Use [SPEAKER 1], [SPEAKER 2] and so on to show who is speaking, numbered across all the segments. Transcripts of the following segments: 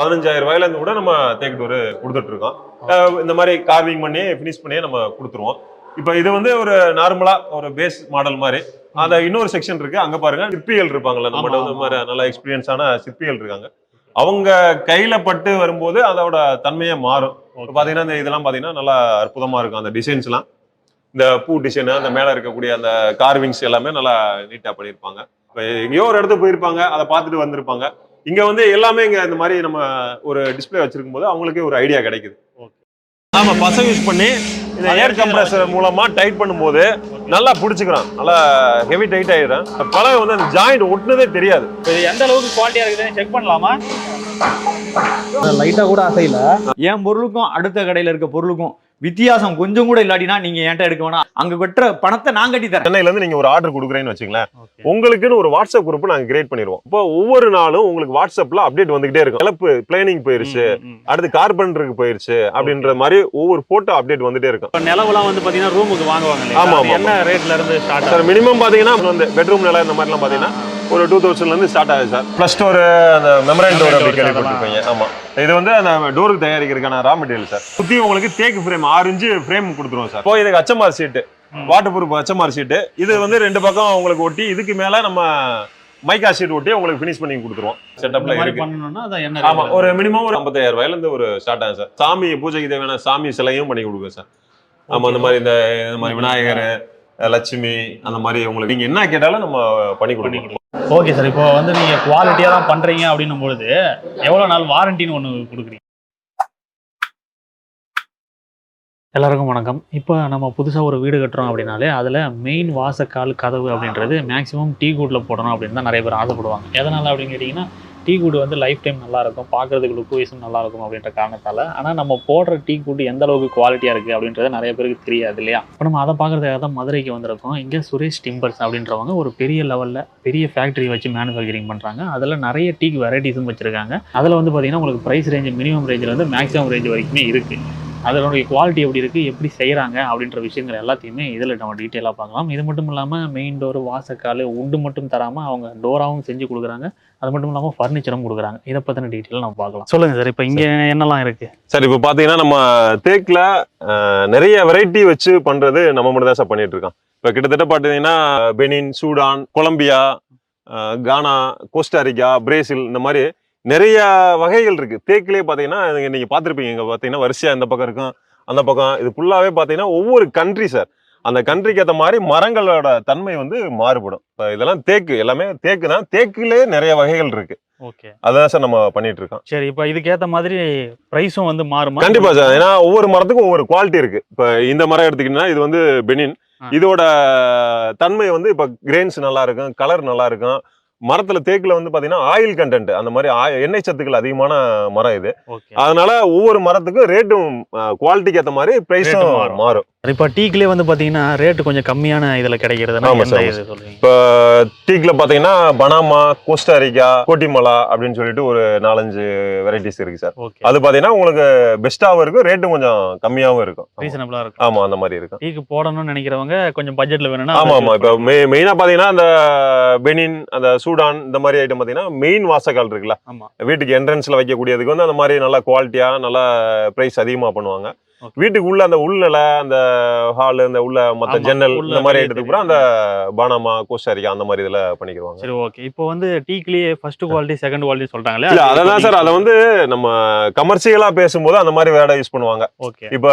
[SPEAKER 1] பதினஞ்சாயிரம் ரூபாயில இருந்து கூட நம்ம தேக்கு டோர் கொடுத்துட்டு இருக்கோம். இந்த மாதிரி கார்விங் பண்ணி ஃபினிஷ் பண்ணி நம்ம கொடுத்துருவோம். இப்போ இது வந்து ஒரு நார்மலா ஒரு பேஸ் மாடல் மாதிரி. அந்த இன்னொரு செக்ஷன் இருக்கு. அங்க பாருங்க சிற்பிகள் இருப்பாங்கல்ல நம்மகிட்ட வந்து மாதிரி நல்ல எக்ஸ்பீரியன்ஸான சிற்பிகள் இருக்காங்க. அவங்க கையில பட்டு வரும்போது அதோட தன்மையே மாறும். பாத்தீங்கன்னா இந்த இதெல்லாம் பாத்தீங்கன்னா நல்லா அற்புதமா இருக்கும். அந்த டிசைன்ஸ்லாம் இந்த பூ டிசைன் அந்த மேல இருக்கக்கூடிய அந்த கார்விங்ஸ் எல்லாமே நல்லா நீட்டா பண்ணியிருப்பாங்க. இப்போ எங்கேயோ ஒரு இடத்துக்கு போயிருப்பாங்க அதை பார்த்துட்டு வந்திருப்பாங்க. இங்க வந்து எல்லாமே இங்க இந்த மாதிரி நம்ம ஒரு டிஸ்ப்ளே வச்சிருக்கும் போது அவங்களுக்கே ஒரு ஐடியா கிடைக்குது. ஆமா பசங்க யூஸ் பண்ணி இந்த ஏர் கம்ப்ரஸர் மூலமா டைட் பண்ணும்போது நல்லா பிடிச்சிக்கிறான். நல்லா ஹெவி டைட் ஆயிடும் பழக வந்து அந்த ஜாயிண்ட் ஒட்டுனதே தெரியாது.
[SPEAKER 2] எந்த அளவுக்கு குவாலிட்டியா இருக்குதுன்னு செக் பண்ணலாமா?
[SPEAKER 3] லைட்டா கூட அசையில.
[SPEAKER 4] என் பொருளுக்கும் அடுத்த கடையில இருக்க பொருளுக்கும் வித்தியாசம் கொஞ்சம் கூட இல்லாட்டினா நீங்க என்கிட்ட எடுக்க வேணாம். அங்க கட்டுற பணத்தை நான் கட்டி தரேன்.
[SPEAKER 1] சென்னையில இருந்து நீங்க ஒரு ஆர்டர் கொடுக்குறேன்னு வச்சுங்களேன் உங்களுக்குன்னு ஒரு வாட்ஸ்அப் குரூப் நாங்க கிரியேட் பண்ணிடுவோம். இப்போ ஒவ்வொரு நாளும் உங்களுக்கு வாட்ஸ்அப்ல அப்டேட் வந்துகிட்டே இருக்கும். கிளப்பு பிளானிங் போயிருச்சு. அடுத்து கார்பெண்டருக்கு போயிருச்சு அப்படின்ற மாதிரி ஒவ்வொரு போட்டோ அப்டேட் வந்துட்டே இருக்கும்.
[SPEAKER 2] இப்போ நிலவுலாம் வந்து பாத்தீங்கன்னா ரூமுக்கு வாங்குவாங்க?
[SPEAKER 1] ஆமா,
[SPEAKER 2] என்ன ரேட்ல இருந்து ஸ்டார்ட்
[SPEAKER 1] மினிமம் பாத்தீங்கன்னா வந்து பெட்ரூம் நிலை இந்த மாதிரிலாம் பாத்தீங்கன்னா ஒரு டூ தௌசண்ட்ல இருந்து ஸ்டார்ட் ஆகுது சார் பிளஸ் டோர் அந்த மெமரன் டோர் அப்படி கேள்விப்பட்டிருப்பீங்க. ஆமா. இது வந்து அந்த டோருக்கு தயாரிக்கிறதுக்கான ரா மெட்டீரியல் சார் சுத்தி உங்களுக்கு தேக்கு ஃப்ரேம் ஆறு இன்ச்சு ஃப்ரேம் கொடுத்துருவோம் சார் இப்போ இதுக்கு அச்சமார் சீட்டு வாட்டர் ப்ரூஃப் அச்சமார் சீட்டு இது வந்து ரெண்டு பக்கம் உங்களுக்கு ஒட்டி இதுக்கு மேல நம்ம மைக்கா ஷீட் ஒட்டி உங்களுக்கு ஃபினிஷ் பண்ணி கொடுத்துருவோம். செட்டப்ல இருக்கு. ஆமா? ஒரு மினிமம் ஒரு ஐம்பத்தாயிரம் ரூபாயில இருந்து ஒரு ஸ்டார்ட் ஆகும் சார் சாமி பூஜைக்கு தேவையான சாமி சிலையும் பண்ணி கொடுக்குறோம் சார் ஆமா அந்த மாதிரி இந்த இந்த மாதிரி விநாயகர் லட்சுமி அந்த மாதிரி உங்களுக்கு நீங்க என்ன கேட்டாலும் நம்ம பண்ணி கொடுக்கணும்
[SPEAKER 2] ஓகே சார் இப்போ வந்து நீங்க குவாலிட்டியா தான் பண்றீங்க அப்படின்னும் பொழுது எவ்வளவு நாள் வாரண்டின்னு ஒன்று கொடுக்குறீங்க? எல்லாருக்கும் வணக்கம். இப்போ நம்ம புதுசாக ஒரு வீடு கட்டுறோம் அப்படின்னாலே அதில் மெயின் வாசக்கால் கதவு அப்படின்றது மேக்ஸிமம் டீ கூட்டில் போடணும் அப்படின்னு தான் நிறைய பேர் ஆசைப்படுவாங்க. எதனால் அப்படின்னு கேட்டிங்கன்னா டீ கூடு வந்து லைஃப் டைம் நல்லா இருக்கும் பார்க்கறதுக்கு லுக் வைஸும் நல்லா இருக்கும் அப்படின்ற காரணத்தால். ஆனால் நம்ம போடுற டீ கூட்டு எந்த அளவுக்கு குவாலிட்டியாக இருக்குது அப்படின்றது நிறைய பேருக்கு தெரியாது இல்லையா? இப்போ நம்ம அதை பார்க்குறதுக்காக தான் மதுரைக்கு வந்திருக்கோம். இங்கே சுரேஷ் டிம்பர்ஸ் அப்படின்றவங்க ஒரு பெரிய லெவலில் பெரிய ஃபேக்ட்ரி வச்சு மேனுஃபேக்சரிங் பண்ணுறாங்க அதில் நிறைய டீ வெரைட்டிஸும் வச்சுருக்காங்க. அதில் வந்து பார்த்தீங்கன்னா உங்களுக்கு ப்ரைஸ் ரேஞ்ச் மினிமம் ரேஞ்சில் வந்து மேக்ஸிமம் ரேஞ்ச் வரைக்குமே இருக்குது அதனுடைய குவாலிட்டி எப்படி இருக்குது எப்படி செய்கிறாங்க அப்படின்ற விஷயங்கள் எல்லாத்தையுமே இதில் நம்ம டீட்டெயிலாக பார்க்கலாம். இது மட்டும் இல்லாமல் மெயின் டோர் வாசக்கால் உண்டு மட்டும் தராமல் அவங்க டோராகவும் செஞ்சு கொடுக்குறாங்க. அது மட்டும் இல்லாமல் ஃபர்னிச்சரும் கொடுக்குறாங்க. இதை பற்றின டீட்டெயில் நம்ம பார்க்கலாம். சொல்லுங்கள் சார் இப்போ இங்கே என்னெல்லாம் இருக்குது
[SPEAKER 1] சார் இப்போ பார்த்தீங்கன்னா நம்ம தேக்கில் நிறைய வெரைட்டி வச்சு பண்ணுறது நம்ம மட்டும் தான் சார் பண்ணிகிட்ருக்கோம் இப்போ கிட்டத்தட்ட பார்த்தீங்கன்னா Benin Sudan Colombia Ghana Costa Rica Brazil இந்த மாதிரி நிறைய வகைகள் இருக்கு. தேக்கிலே பார்த்தீங்கன்னா நீங்க- நீங்க பார்த்துருப்பீங்க இங்க பார்த்தீங்கன்னா வரிசையா இந்த பக்கம் இருக்கும் அந்த பக்கம். இது ஃபுல்லாவே பார்த்தீங்கன்னா ஒவ்வொரு கண்ட்ரி சார் அந்த கண்ட்ரிக்கு ஏற்ற மாதிரி மரங்களோட தன்மை வந்து மாறுபடும். இப்போ இதெல்லாம் தேக்கு எல்லாமே தேக்குனா தேக்கிலே நிறைய வகைகள் இருக்கு.
[SPEAKER 2] ஓகே.
[SPEAKER 1] அதான் சார் நம்ம பண்ணிட்டு இருக்கோம்.
[SPEAKER 2] சரி இப்போ இதுக்கேற்ற மாதிரி ப்ரைஸும் வந்து மாறுமா?
[SPEAKER 1] கண்டிப்பா சார் ஏன்னா ஒவ்வொரு மரத்துக்கும் ஒவ்வொரு குவாலிட்டி இருக்கு. இப்ப இந்த மரம் எடுத்துக்கிட்டீங்கன்னா இது வந்து பெனின். இதோட தன்மை வந்து இப்ப கிரெயின்ஸ் நல்லா இருக்கும் கலர் நல்லா இருக்கும். மரத்துல தேக்குல வந்து பாத்தீங்கன்னா ஆயில் கண்டென்ட் அந்த மாதிரி எண்ணெய் சத்துக்கள் அதிகமான மரம் இது. அதனால ஒவ்வொரு மரத்துக்கும் ரேட்டும் குவாலிட்டிக்கு ஏத்த மாதிரி பிரைஸும்
[SPEAKER 2] மாறும். இப்போ டீக்கிலே வந்து பார்த்தீங்கன்னா ரேட்டு கொஞ்சம் கம்மியான இதில்
[SPEAKER 1] சார்,
[SPEAKER 2] சொல்லுவீங்க
[SPEAKER 1] இப்ப டீக்ல பாத்தீங்கன்னா பனாமா கோஸ்டாரிக்கா கோட்டிமலா அப்படின்னு சொல்லிட்டு ஒரு நாலஞ்சு வெரைட்டிஸ் இருக்கு சார். அது பாத்தீங்கன்னா உங்களுக்கு பெஸ்டாவும் இருக்கும் ரேட்டும் கொஞ்சம் கம்மியாவும் இருக்கும்.
[SPEAKER 2] ரீசனபிளாக இருக்கும்.
[SPEAKER 1] ஆமா அந்த மாதிரி இருக்கும்.
[SPEAKER 2] டீக்கு போடணும்னு நினைக்கிறவங்க கொஞ்சம் பட்ஜெட்ல வேணும்னா
[SPEAKER 1] ஆமா ஆமா. இப்போ மெயினா பாத்தீங்கன்னா அந்த பெனின் அந்த சூடான் இந்த மாதிரி ஐட்டம் பாத்தீங்கன்னா மெயின் வாசக்கால் இருக்குல்ல.
[SPEAKER 2] ஆமா.
[SPEAKER 1] வீட்டுக்கு என்ட்ரன்ஸ்ல வைக்கக்கூடியதுக்கு வந்து அந்த மாதிரி நல்லா குவாலிட்டியா நல்லா பிரைஸ் அதிகமா பண்ணுவாங்க. வீட்டுக்கு உள்ள அந்த உள்நில அந்த ஹால் இந்த உள்ள மத்த ஜன்னல் இந்த மாதிரி ஐட்டத்துக்கு அந்த பானாமா கோஸ்டாரிக்கா அந்த மாதிரி இதுல பண்ணிக்கிடுவாங்க
[SPEAKER 2] சரி ஓகே. இப்போ வந்து டீக்லயே ஃபர்ஸ்ட் குவாலிட்டி செகண்ட் குவாலிட்டி சொல்றாங்களே
[SPEAKER 1] இல்ல அதான் சார் அதை வந்து நம்ம கமர்ஷியலா பேசும்போது அந்த மாதிரி வேர்டை யூஸ் பண்ணுவாங்க.
[SPEAKER 2] ஓகே.
[SPEAKER 1] இப்ப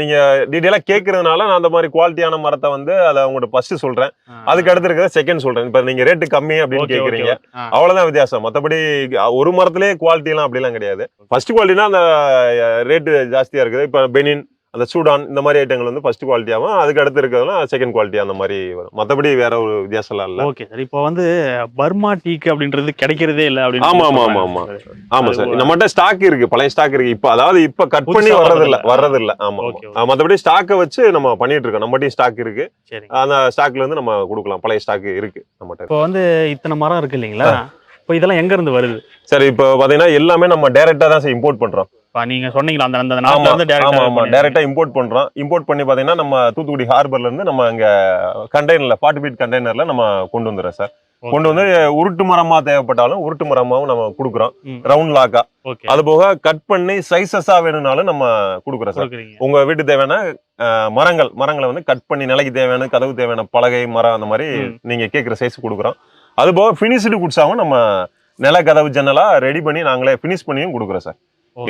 [SPEAKER 1] நீங்க டீட்டெயிலா கேட்கறதுனால நான் அந்த மாதிரி குவாலிட்டியான மரத்தை வந்து அதை உங்கள்ட்ட ஃபர்ஸ்ட் சொல்றேன். அதுக்கு அடுத்து இருக்கிறத செகண்ட் சொல்றேன். இப்ப நீங்க ரேட்டு கம்மி அப்படின்னு கேக்குறீங்க. அவ்வளவுதான் வித்தியாசம். மத்தபடி ஒரு மரத்திலேயே குவாலிட்டி எல்லாம் அப்படிலாம் கிடையாது. ஃபர்ஸ்ட் குவாலிட்டினா அந்த ரேட்டு ஜாஸ்தியா இருக்குது. இப்ப பெனின் அந்த சூடான் இந்த மாதிரி ஐட்டங்கள் வந்து ஃபர்ஸ்ட் குவாலிட்டியாவும் அதுக்கு அடுத்து இருக்கிறதுலாம் செகண்ட் குவாலிட்டி அந்த மாதிரி வரும். மத்தபடி வேற ஒரு வித்தியாசம்லாம் இல்ல.
[SPEAKER 2] ஓகே சார் இப்போ வந்து பர்மா டீக் அப்படின்றது கிடைக்கிறதே இல்ல அப்படின்னு
[SPEAKER 1] ஆமா, ஆமா. ஆமா, ஆமா.
[SPEAKER 2] அது
[SPEAKER 1] சார் நம்மகிட்ட ஸ்டாக் இருக்கு. பழைய ஸ்டாக் இருக்கு. இப்ப அதாவது இப்ப கட் பண்ணி
[SPEAKER 2] வர்றதில்ல.
[SPEAKER 1] வர்றது இல்ல ஆமா
[SPEAKER 2] Okay,
[SPEAKER 1] ஆமா. மத்தபடி ஸ்டாக்கை வச்சு நம்ம பண்ணிட்டு இருக்கோம். நம்மகிட்டயும் ஸ்டாக் இருக்கு. அந்த ஸ்டாக்ல இருந்து நம்ம கொடுக்கலாம். பழைய ஸ்டாக் இருக்கு நம்மகிட்ட.
[SPEAKER 2] இப்போ வந்து இத்தனை மரம் இருக்கு இல்லைங்களா? இப்போ இதெல்லாம் எங்க இருந்து வருது?
[SPEAKER 1] சரி இப்போ பாத்தீங்கன்னா எல்லாமே நம்ம டைரக்டா தான் இம்போர்ட் பண்றோம்.
[SPEAKER 2] இப்போ நீங்க சொன்னீங்களா அந்த அந்த
[SPEAKER 1] ஆமா
[SPEAKER 2] நாட்டுல இருந்து
[SPEAKER 1] ஆமா ஆமா.
[SPEAKER 2] டேரக்டா
[SPEAKER 1] டைரக்டா இம்போர்ட் பண்றோம். இம்போர்ட் பண்ணி பாத்தீங்கன்னா நம்ம தூத்துக்குடி ஹார்பர்ல இருந்து நம்ம இங்க கண்டெய்னர்ல ஃபார்ட்டி ஃபீட் கண்டெய்னர்ல நம்ம கொண்டு வந்துடுறோம் சார். கொண்டு வந்து உருட்டு மரமா தேவைப்பட்டாலும் உருட்டு மரமாவும் நம்ம கொடுக்குறோம். ரவுண்ட் லாக்கா அது போக கட் பண்ணி சைசஸா வேணும்னாலும் நம்ம கொடுக்குறோம் சார். உங்க வீட்டு தேவையான மரங்கள் மரங்களை வந்து கட் பண்ணி நிலைக்கு தேவையான கதவு தேவையான பலகை மரம் அந்த மாதிரி. நீங்க கேட்குற சைஸ் கொடுக்குறோம். அது போக ஃபினிஷ்டு குட்ஸாவும் நம்ம நில கதவு ஜன்னலா ரெடி பண்ணி நாங்களே ஃபினிஷ் பண்ணியும் கொடுக்குறோம் சார்.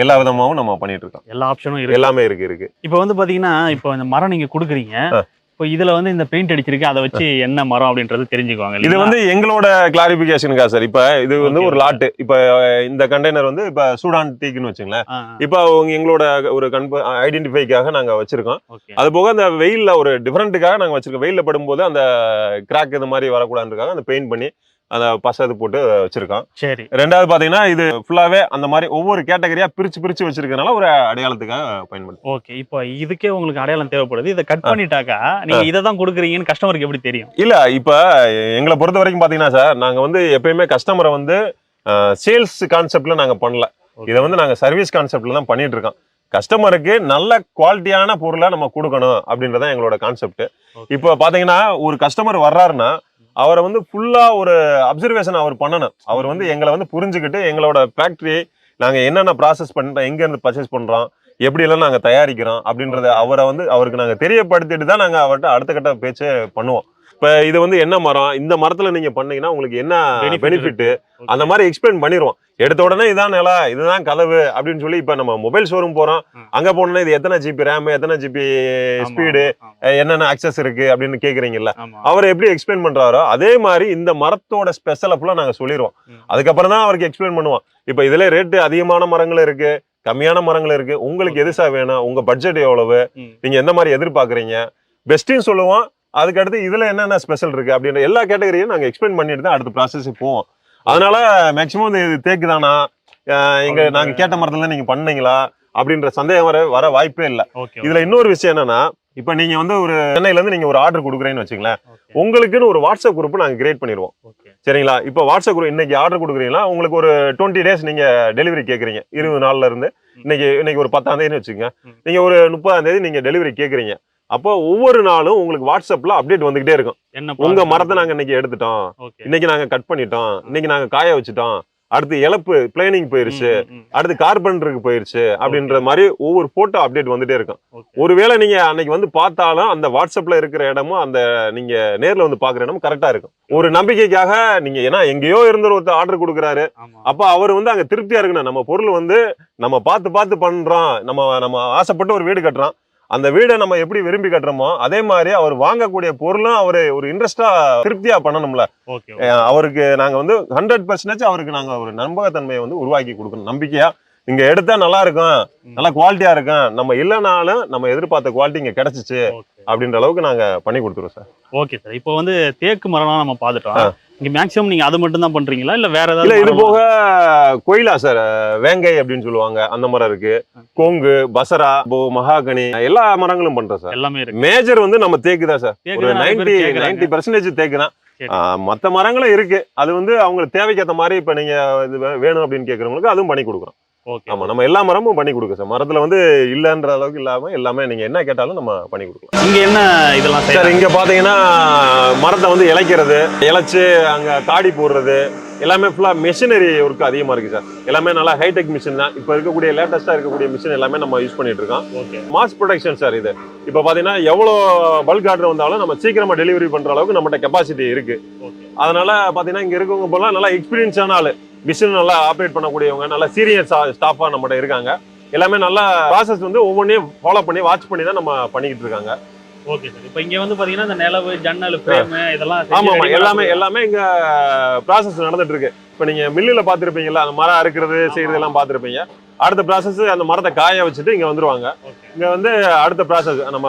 [SPEAKER 1] எல்லா விதமாவும் நம்ம பண்ணிட்டு இருக்கோம்.
[SPEAKER 2] எல்லா ஆப்ஷனும் இருக்கு.
[SPEAKER 1] எல்லாமே இருக்கு இருக்கு.
[SPEAKER 2] இப்போ வந்து பாத்தீங்கன்னா இப்போ இந்த மரம் நீங்க கொடுக்குறீங்க. இப்போ இதுல வந்து இந்த பெயிண்ட் அடிச்சிருக்கு அதை வச்சு என்ன மரம் அப்படின்றது தெரிஞ்சுக்குவாங்க
[SPEAKER 1] இது? வந்து எங்களோட கிளாரிபிகேஷனுக்கா சார் இப்ப இது வந்து ஒரு. லாட்டு இப்ப இந்த கண்டெய்னர் வந்து இப்ப சூடான் டீக்குன்னு வச்சுங்களேன். இப்ப அவங்க எங்களோட ஒரு கன்ப ஐடென்டிஃபைக்காக நாங்க வச்சிருக்கோம். அது போக அந்த வெயில்ல ஒரு டிஃபரெண்ட்டுக்காக நாங்க வச்சிருக்கோம். வெயில்ல படும்போது அந்த கிராக் இது மாதிரி வரக்கூடாதுக்காக அந்த பெயிண்ட் பண்ணி அந்த பசை இது போட்டு வச்சிருக்கோம்
[SPEAKER 2] சரி.
[SPEAKER 1] ரெண்டாவது பாத்தீங்கன்னா இது ஃபுல்லாவே அந்த மாதிரி ஒவ்வொரு கேட்டகரியா பிரிச்சு பிரிச்சு வச்சிருக்கனால ஒரு அடையாளத்துக்காக பயன்படுத்தும்
[SPEAKER 2] ஓகே இப்போ இதுக்கே உங்களுக்கு அடையாளம் தேவைப்படுது. இதை கட் பண்ணிட்டாக்கா நீங்க இதை தான் கொடுக்குறீங்கன்னு கஸ்டமருக்கு எப்படி தெரியும்?
[SPEAKER 1] இல்ல இப்ப எங்களை பொறுத்த வரைக்கும் பாத்தீங்கன்னா சார் நாங்க வந்து எப்பயுமே கஸ்டமரை வந்து சேல்ஸ் கான்செப்ட்ல நாங்க பண்ணல. இதை வந்து நாங்க சர்வீஸ் கான்செப்ட்ல தான் பண்ணிட்டு இருக்கோம் கஸ்டமருக்கு நல்ல குவாலிட்டியான பொருளை நம்ம கொடுக்கணும் அப்படின்றதான் எங்களோட கான்செப்ட். இப்போ பாத்தீங்கன்னா ஒரு கஸ்டமர் வர்றாருன்னா அவரை வந்து ஃபுல்லாக ஒரு அப்சர்வேஷன் அவர் பண்ணணும். அவர் வந்து எங்களை வந்து புரிஞ்சுக்கிட்டு எங்களோட ஃபேக்ட்ரி நாங்கள் என்னென்ன ப்ராசஸ் பண்ணுறோம் எங்கேருந்து பர்ச்சேஸ் பண்ணுறோம் எப்படியெல்லாம் நாங்கள் தயாரிக்கிறோம் அப்படின்றத அவரை வந்து அவருக்கு நாங்கள் தெரியப்படுத்திட்டு தான் நாங்கள் அவர்கிட்ட அடுத்த கட்ட பேச்சு பண்ணுவோம். இப்ப இது வந்து என்ன மரம்? இந்த மரத்துல நீங்க பண்ணீங்கன்னா உங்களுக்கு என்ன பெனிஃபிட். அந்த மாதிரி எக்ஸ்பிளைன் பண்ணிடுவோம் எடுத்த உடனே இதான் நிலம் இதுதான் கதவு அப்படின்னு சொல்லி இப்ப நம்ம மொபைல் ஷோரூம் போறோம். அங்க போனோம்னா இது எத்தனை ஜிபி ரேம் எத்தனை ஜிபி ஸ்பீடு என்னென்ன அக்சஸ் இருக்கு அப்படின்னு கேக்குறீங்கல்ல. அவர் எப்படி எக்ஸ்பிளைன் பண்றாரோ அதே மாதிரி இந்த மரத்தோட ஸ்பெஷலை ஃபுல்லா நாங்க சொல்லிடுவோம். அதுக்கப்புறம் தான் அவருக்கு எக்ஸ்பிளைன் பண்ணுவோம். இப்ப இதுல ரேட்டு அதிகமான மரங்கள் இருக்கு கம்மியான மரங்கள் இருக்கு. உங்களுக்கு எது சார் வேணும்? உங்க பட்ஜெட் எவ்வளவு. நீங்க எந்த மாதிரி எதிர்பார்க்கறீங்க? பெஸ்ட்டையும் சொல்லுவோம். அதுக்கு அடுத்து இதுல என்னென்ன ஸ்பெஷல் இருக்கு அப்படின்ற எல்லா கேட்டகரியும் நாங்க எக்ஸ்பிளைன் பண்ணிட்டு தான் அடுத்த ப்ராசஸ் போவோம். அதனால மேக்சிமம் இது தேக்கு தானா அஹ் எங்க
[SPEAKER 2] அப்படின்ற-
[SPEAKER 1] நாங்க கேட்ட மரத்துல நீங்க பண்ணீங்களா? அப்படின்ற சந்தேகம் வர வர வாய்ப்பே இல்ல. இதுல இன்னொரு விஷயம் என்னன்னா இப்ப நீங்க வந்து ஒரு சென்னையில இருந்து நீங்க ஒரு ஆர்டர் கொடுக்குறீங்கன்னு வச்சுங்களேன் உங்களுக்குன்னு ஒரு வாட்ஸ்அப் குரூப் நாங்க கிரியேட் பண்ணிடுவோம். சரிங்களா? இப்போ வாட்ஸ்அப் குரூப் இன்னைக்கு ஆர்டர் கொடுக்குறீங்களா? உங்களுக்கு ஒரு டுவெண்ட்டி டேஸ் நீங்க டெலிவரி கேக்குறீங்க. இருபது நாள்ல இருந்து. இன்னைக்கு இன்னைக்கு ஒரு பத்தாம் தேதினு வச்சுக்கோங்க.
[SPEAKER 2] ம்.
[SPEAKER 1] நீங்க ஒரு முப்பதாம் தேதி நீங்க டெலிவரி கேக்குறீங்க. அப்போ ஒவ்வொரு நாளும் உங்களுக்கு வாட்ஸ்அப்ல அப்டேட் வந்துகிட்டே இருக்கும்.
[SPEAKER 2] என்ன
[SPEAKER 1] உங்க? மரத்தை நாங்க இன்னைக்கு எடுத்துட்டோம். இன்னைக்கு நாங்க கட் பண்ணிட்டோம். இன்னைக்கு நாங்க காய வச்சுட்டோம். அடுத்து இழப்பு பிளேனிங் போயிருச்சு. அடுத்து கார்பன்டருக்கு போயிருச்சு அப்படின்ற மாதிரி ஒவ்வொரு போட்டோ அப்டேட் வந்துட்டே இருக்கும். ஒருவேளை நீங்க அன்னைக்கு வந்து பார்த்தாலும் அந்த வாட்ஸ்அப்ல இருக்கிற இடமும் அந்த நீங்க நேர்ல வந்து பாக்குற இடமும் கரெக்டா இருக்கும். ஒரு நம்பிக்கைக்காக நீங்க ஏன்னா எங்கேயோ இருந்து ஒருத்தர் ஆர்டர் கொடுக்குறாரு. அப்ப அவர் வந்து அங்க திருப்தியா இருக்கணும். நம்ம பொருள் வந்து நம்ம பார்த்து பார்த்து பண்றோம். நம்ம நம்ம ஆசைப்பட்டு ஒரு வீடு கட்டுறோம். அந்த வீடை நம்ம எப்படி விரும்பி கட்டுறோமோ அதே மாதிரி அவர் வாங்கக்கூடிய பொருளும் அவர் ஒரு இன்ட்ரெஸ்டா திருப்தியா பண்ணணும்ல. அவருக்கு நாங்க வந்து ஹண்ட்ரட் பர்சன்டேஜ் அவருக்கு நாங்க ஒரு நம்பகத்தன்மையை வந்து உருவாக்கி கொடுக்கணும். நம்பிக்கையா. இங்க எடுத்தா நல்லா இருக்கும். நல்லா குவாலிட்டியா இருக்கும். நம்ம இல்லைனாலும் நம்ம எதிர்பார்த்த குவாலிட்டி இங்க கிடைச்சிச்சு அப்படின்ற அளவுக்கு நாங்க பண்ணி கொடுத்துருவோம் சார்.
[SPEAKER 2] Okay sir. இப்போ வந்து தேக்கு மரம்லாம் நம்ம பார்த்துட்டோம். இங்க மேக்ஸிமம் நீங்க அது மட்டும் தான் பண்றீங்களா? இல்ல வேற
[SPEAKER 1] இல்ல
[SPEAKER 2] ஏதாவது
[SPEAKER 1] இது போக கோயிலா சார் வேங்கை அப்படின்னு சொல்லுவாங்க அந்த மரம் இருக்கு. கோங்கு பசரா இப்போ மகாகனி எல்லா மரங்களும் பண்றோம் சார்.
[SPEAKER 2] எல்லாமே இருக்கு.
[SPEAKER 1] மேஜர் வந்து நம்ம தேக்கு தான் சார். ஒரு நைன்டி. நைன்டி பர்சன்டேஜ் தேக்கு தான் மத்த மரங்களும் இருக்கு. அது வந்து அவங்களுக்கு தேவைக்கு ஏத்த மாதிரி இப்ப நீங்க இது வேணும் அப்படின்னு கேக்குறவங்களுக்கு அதுவும் பண்ணி கொடுக்குறோம்.
[SPEAKER 2] ஓகே.
[SPEAKER 1] ஆமா நம்ம எல்லா மரமும் பண்ணி கொடுக்க சார். மரத்துல வந்து இல்லன்ற அளவுக்கு இல்லாம எல்லாமே நீங்க என்ன கேட்டாலும் நம்ம பண்ணி கொடுக்கலாம்.
[SPEAKER 2] இங்க என்ன இதெல்லாம்
[SPEAKER 1] சார் இங்க பாத்தீங்கன்னா மரத்தை வந்து இளைக்கிறது இளைச்சு அங்க காடி போடுறது எல்லாமே ஃபுல்லா மெஷினரி ஒர்க் அதிகமா இருக்கு சார். எல்லாமே நல்லா ஹைடெக் மிஷின் தான். இப்ப இருக்கக்கூடிய லேட்டஸ்டா இருக்கக்கூடிய மிஷின் எல்லாமே நம்ம யூஸ் பண்ணிட்டு இருக்கோம்.
[SPEAKER 2] ஓகே.
[SPEAKER 1] மாஸ் ப்ரொடக்ஷன் சார் இது. இப்போ பாத்தீங்கன்னா எவ்வளோ பல்க் ஆர்டர் வந்தாலும் நம்ம சீக்கிரமா டெலிவரி பண்ற அளவுக்கு நம்மகிட்ட கெப்பாசிட்டி இருக்கு.
[SPEAKER 2] ஓகே.
[SPEAKER 1] அதனால பாத்தீங்கன்னா இங்க இருக்கவங்க போலாம் நல்லா எக்ஸ்பீரியன்ஸான ஆளு. மிஷின் நல்லா ஆப்ரேட் பண்ணக்கூடியவங்க நல்லா சீரியஸ் ஸ்டாஃபா நம்மகிட்ட இருக்காங்க. எல்லாமே நல்லா ப்ராசஸ் வந்து ஒவ்வொன்றையும் ஃபாலோ பண்ணி வாட்ச் பண்ணி தான் நம்ம பண்ணிக்கிட்டு இருக்காங்க.
[SPEAKER 2] ஓகே சார் இப்போ இங்க வந்து பாத்தீங்கன்னா இந்த நிலவு ஜன்னல் ஃப்ரேம் இதெல்லாம் செஞ்சு
[SPEAKER 1] ஆமா ஆமா
[SPEAKER 2] ready பண்ணி
[SPEAKER 1] எல்லாமே. எல்லாமே இங்க ப்ராசஸ் நடந்துட்டு இருக்கு. இப்போ நீங்க மில்லுல பாத்திருப்பீங்கல்ல அந்த மரம் அறுக்கிறது செய்யறது எல்லாம் பாத்திருப்பீங்க. அடுத்த ப்ராசஸ் அந்த மரத்தை காய வச்சுட்டு இங்க வந்துருவாங்க. இங்க வந்து அடுத்த ப்ராசஸ் நம்ம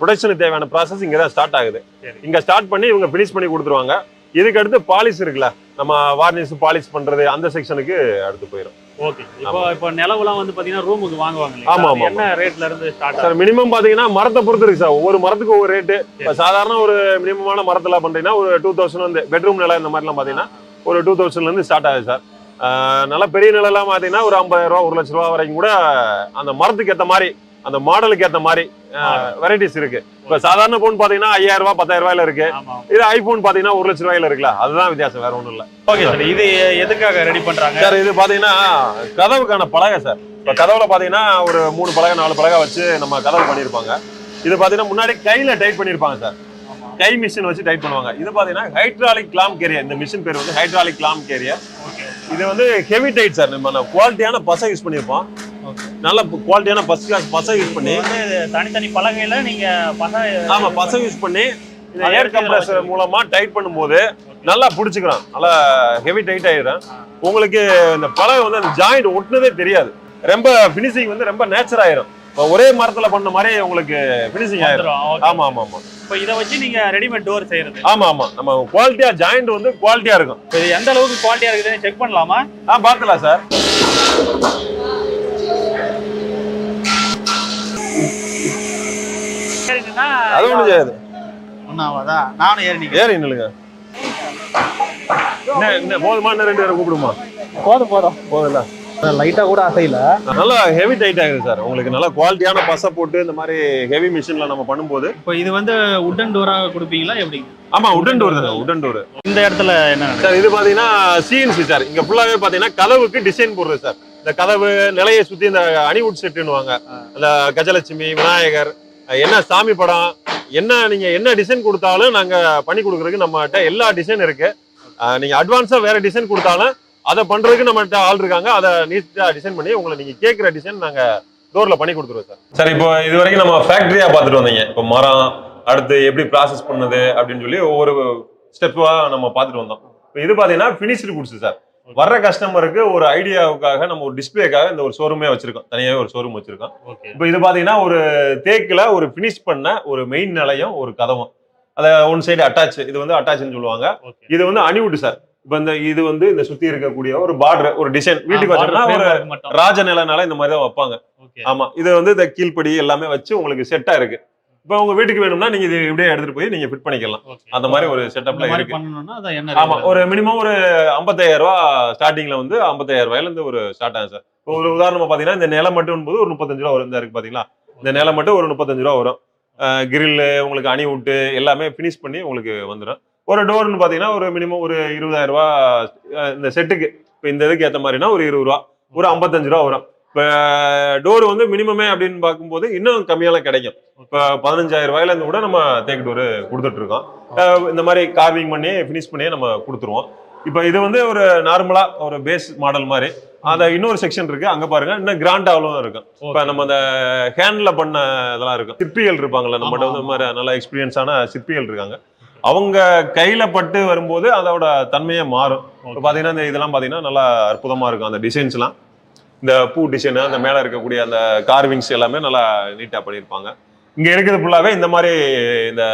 [SPEAKER 1] ப்ரொடக்ஷனுக்கு தேவையான ப்ராசஸ் இங்க தான் ஸ்டார்ட் ஆகுது. இங்க ஸ்டார்ட் பண்ணி இவங்க ஃபினிஷ் பண்ணி கொடுத்துருவாங்க. இதுக்கு அடுத்து பாலிஷ் இருக்குல்ல நம்ம வார்னிஷ் பாலிஷ் பண்றது அந்த செக்ஷனுக்கு அடுத்து போயிடும்
[SPEAKER 2] ஓகே இப்போ இப்போ நிலவுலாம் வந்து பாத்தீங்கன்னா ரூமுக்கு வாங்குவாங்க?
[SPEAKER 1] ஆமா, ஆமா,
[SPEAKER 2] என்ன ரேட்ல இருந்து ஸ்டார்ட்
[SPEAKER 1] சார் மினிமம் பாத்தீங்கன்னா மரத்தை பொறுத்து இருக்கு சார். ஒவ்வொரு மரத்துக்கு ஒவ்வொரு ரேட்டு இப்போ சாதாரண ஒரு மினிமமான மரத்துல பண்றீங்கன்னா ஒரு டூ தௌசண்ட் வந்து பெட்ரூம் நிலம் இந்த மாதிரிலாம் பாத்தீங்கன்னா ஒரு டூ தௌசண்ட்ல இருந்து ஸ்டார்ட் ஆகுது சார். நல்ல பெரிய நிலம் பாத்தீங்கன்னா ஒரு ஐம்பதாயிரம் ரூபா ஒரு லட்ச ரூபா வரைக்கும் கூட அந்த மரத்துக்கு ஏத்த மாதிரி அந்த மாடலுக்கு ஏத்த மாதிரி வெரைட்டிஸ் இருக்கு. இப்ப சாதாரண போன் பாத்தீங்கன்னா ஐயாயிரம் ரூபாய் பத்தாயிரம் ரூபாயில இருக்கு. இது ஐபோன் பாத்தீங்கன்னா ஒரு லட்சம் ரூபாயில இருக்குல்ல அதுதான் வித்தியாசம் வேற ஒண்ணும் இல்ல.
[SPEAKER 2] ஓகே சார் இது எதுக்காக ரெடி பண்றாங்க?
[SPEAKER 1] சார் இது பாத்தீங்கன்னா கதவுக்கான பலகை சார். இப்ப கதவுல பாத்தீங்கன்னா ஒரு மூணு பலகை நாலு பலகை வச்சு நம்ம கதவு பண்ணிருப்பாங்க இது பாத்தீங்கன்னா முன்னாடி கையில டைட் பண்ணிருப்பாங்க சார். கை மிஷின் வச்சு டைட் பண்ணுவாங்க. இது பாத்தீங்கன்னா ஹைட்ராலிக் கிளாம் கேரியர் இந்த மிஷின் பேர் வந்து ஹைட்ராலிக் கிளாம் கேரியர் இது வந்து ஹெவி டைட் சார். நம்ம குவாலிட்டியான பசை யூஸ் பண்ணிருப்போம் நல்ல குவாலிட்டியான பஸ் பசை யூஸ் பண்ணி.
[SPEAKER 2] தனித்தனி பலகையில நீங்க பச
[SPEAKER 1] ஆமா பசை யூஸ் பண்ணி இந்த ஏர் கம்ப்ரஸர் மூலமா டைட் பண்ணும்போது நல்லா பிடிச்சிக்கிறான் நல்லா ஹெவி டைட் ஆயிடும் உங்களுக்கு இந்த பலகை வந்து அந்த ஜாயிண்ட் ஒட்டுனதே தெரியாது. ரொம்ப ஃபினிஷிங் வந்து ரொம்ப நேச்சர் ஆயிரும். ஒரே மரத்துல பண்ண மாதிரி உங்களுக்கு ஃபினிஷிங் ஆயிரும். ஆமா ஆமா ஆமா.
[SPEAKER 2] இப்போ இதை வச்சு நீங்க ரெடிமேட் டோர் செய்யறது.
[SPEAKER 1] ஆமா ஆமா. நம்ம குவாலிட்டியா ஜாயிண்ட் வந்து குவாலிட்டியா இருக்கும்.
[SPEAKER 2] இது எந்த அளவுக்கு குவாலிட்டியா இருக்குதுன்னு செக் பண்ணலாமா?
[SPEAKER 1] ஆ பார்க்கலாம் சார் அது ஒண்ணும் செய்யாது.
[SPEAKER 2] ஒன்னாவதா நானும் ஏறி நிக்கிறேன்.
[SPEAKER 1] ஏறி நில்லுங்க. என்ன என்ன போதுமா? இன்னும் ரெண்டு பேரை கூப்பிடுமா?
[SPEAKER 2] போதும் போதும்.
[SPEAKER 1] போதும்ல.
[SPEAKER 2] லைட்டா கூட அசையில.
[SPEAKER 1] நல்லா ஹெவி டைட் ஆகுது சார். உங்களுக்கு நல்லா குவாலிட்டியான பசை போட்டு இந்த மாதிரி ஹெவி மிஷின்ல நம்ம பண்ணும்போது.
[SPEAKER 2] இப்போ இது வந்து உட்டன் டோரா கொடுப்பீங்களா? எப்படி?
[SPEAKER 1] ஆமா உடன் டோர் தான் உடன் டோர்
[SPEAKER 2] இந்த இடத்துல என்ன
[SPEAKER 1] சார் இது பாத்தீங்கன்னா சிஎன்சி சார். இங்க ஃபுல்லாவே பாத்தீங்கன்னா கதவுக்கு டிசைன் போடுறது சார். இந்த கதவு நிலையை சுத்தி இந்த அணிவுட் செட்டுன்னுவாங்க அந்த கஜலட்சுமி விநாயகர் என்ன சாமி படம்? என்ன நீங்க என்ன டிசைன் கொடுத்தாலும் நாங்க பண்ணி கொடுக்கறதுக்கு நம்மகிட்ட எல்லா டிசைன் இருக்கு. நீங்க அட்வான்ஸா வேற டிசைன் கொடுத்தாலும் அதை பண்றதுக்கு நம்மகிட்ட ஆள் இருக்காங்க. அதை நீட்டா டிசைன் பண்ணி உங்களை நீங்க கேட்குற டிசைன் நாங்க டோர்ல பண்ணி கொடுத்துருவோம் சார். சார் இப்போ இது வரைக்கும் நம்ம ஃபேக்டரியா பார்த்துட்டு வந்தீங்க. இப்போ மரம் அடுத்து எப்படி ப்ராசஸ் பண்ணுது அப்படின்னு சொல்லி ஒவ்வொரு ஸ்டெப்பா நம்ம பார்த்துட்டு வந்தோம். இப்போ இது பாத்தீங்கன்னா ஃபினிஷ்டு குட்ஸ் சார். வர்ற கஸ்டமருக்கு ஒரு ஐடியாவுக்காக நம்ம ஒரு டிஸ்பிளேக்காக இந்த ஒரு ஷோரூமே வச்சிருக்கோம். தனியாகவே ஒரு ஷோரூம் வச்சிருக்கோம். இப்போ இது பாத்தீங்கன்னா ஒரு தேக்கில் ஒரு ஃபினிஷ் பண்ண ஒரு மெயின் நிலையம் ஒரு கதவும் அதை ஒன் சைடு அட்டாச் இது வந்து அட்டாச்னு சொல்லுவாங்க. இது வந்து அணிவுட் சார் இப்போ இந்த இது வந்து இந்த சுத்தி இருக்கக்கூடிய ஒரு பார்டர் ஒரு டிசைன் வீட்டுக்கு வச்சோம்னா ஒரு ராஜ நிலனால இந்த மாதிரி தான் வைப்பாங்க. ஆமா. இது வந்து இந்த கீழ்ப்படி எல்லாமே வச்சு உங்களுக்கு செட்டா இருக்கு. இப்போ உங்க வீட்டுக்கு வேணும்னா நீங்க இது இப்படியே எடுத்துட்டு போய் நீங்க ஃபிட் பண்ணிக்கலாம். அந்த மாதிரி ஒரு செட்டப்ல இருக்கு. ஆமா? ஒரு மினிமம் ஒரு 55000 ரூபாய் ஸ்டார்டிங்ல வந்து 55000 ரூபாயில இருந்து ஒரு ஸ்டார்ட் ஆகும் சார் ஒரு உதாரணமா பாத்தீங்கன்னா இந்த நிலம் மட்டும் போது ஒரு முப்பத்தஞ்சு ரூபா வரும் இந்த இருக்கு பாத்தீங்களா? இந்த நிலம் மட்டும் ஒரு முப்பத்தஞ்சு ரூபா வரும். கிரில் உங்களுக்கு அணி விட்டு எல்லாமே ஃபினிஷ் பண்ணி உங்களுக்கு வந்துடும் ஒரு டோர்னு பாத்தீங்கன்னா ஒரு மினிமம் ஒரு இருபதாயிரம் அஹ், இந்த செட்டுக்கு இப்போ இந்த இதுக்கு ஏத்த மாதிரினா ஒரு இருபது ரூபா ஒரு ஐம்பத்தஞ்சு ரூபா வரும். இப்போ டோர் வந்து மினிமமே அப்படின்னு பார்க்கும்போது இன்னும் கம்மியாலாம் கிடைக்கும். இப்போ பதினஞ்சாயிரம் ரூபாயில இருந்து கூட நம்ம தேக்கு டோர் கொடுத்துட்டு இருக்கோம் இந்த மாதிரி கார்விங் பண்ணி ஃபினிஷ் பண்ணி நம்ம கொடுத்துருவோம். இப்போ இது வந்து ஒரு நார்மலா ஒரு பேஸ் மாடல் மாதிரி. அந்த இன்னொரு செக்ஷன் இருக்கு. அங்க பாருங்க. இன்னும் கிராண்டாவும் இருக்கும். இப்ப நம்ம அந்த ஹேண்ட்ல பண்ண இதெல்லாம் இருக்கும். சிற்பிகள் இருப்பாங்கல்ல நம்மகிட்ட வந்து மாதிரி நல்ல எக்ஸ்பீரியன்ஸான சிற்பிகள் இருக்காங்க. அவங்க கையில பட்டு வரும்போது அதோட தன்மையே மாறும். இப்போ பாத்தீங்கன்னா இந்த இதெல்லாம் பாத்தீங்கன்னா நல்லா அற்புதமா இருக்கும். அந்த டிசைன்ஸ்லாம் இந்த பூ டிசைனு அந்த மேல இருக்கக்கூடிய அந்த கார்விங்ஸ் எல்லாமே நல்லா நீட்டா பண்ணியிருப்பாங்க. இங்க இருக்கிறது ஃபுல்லாவே இந்த மாதிரி இந்த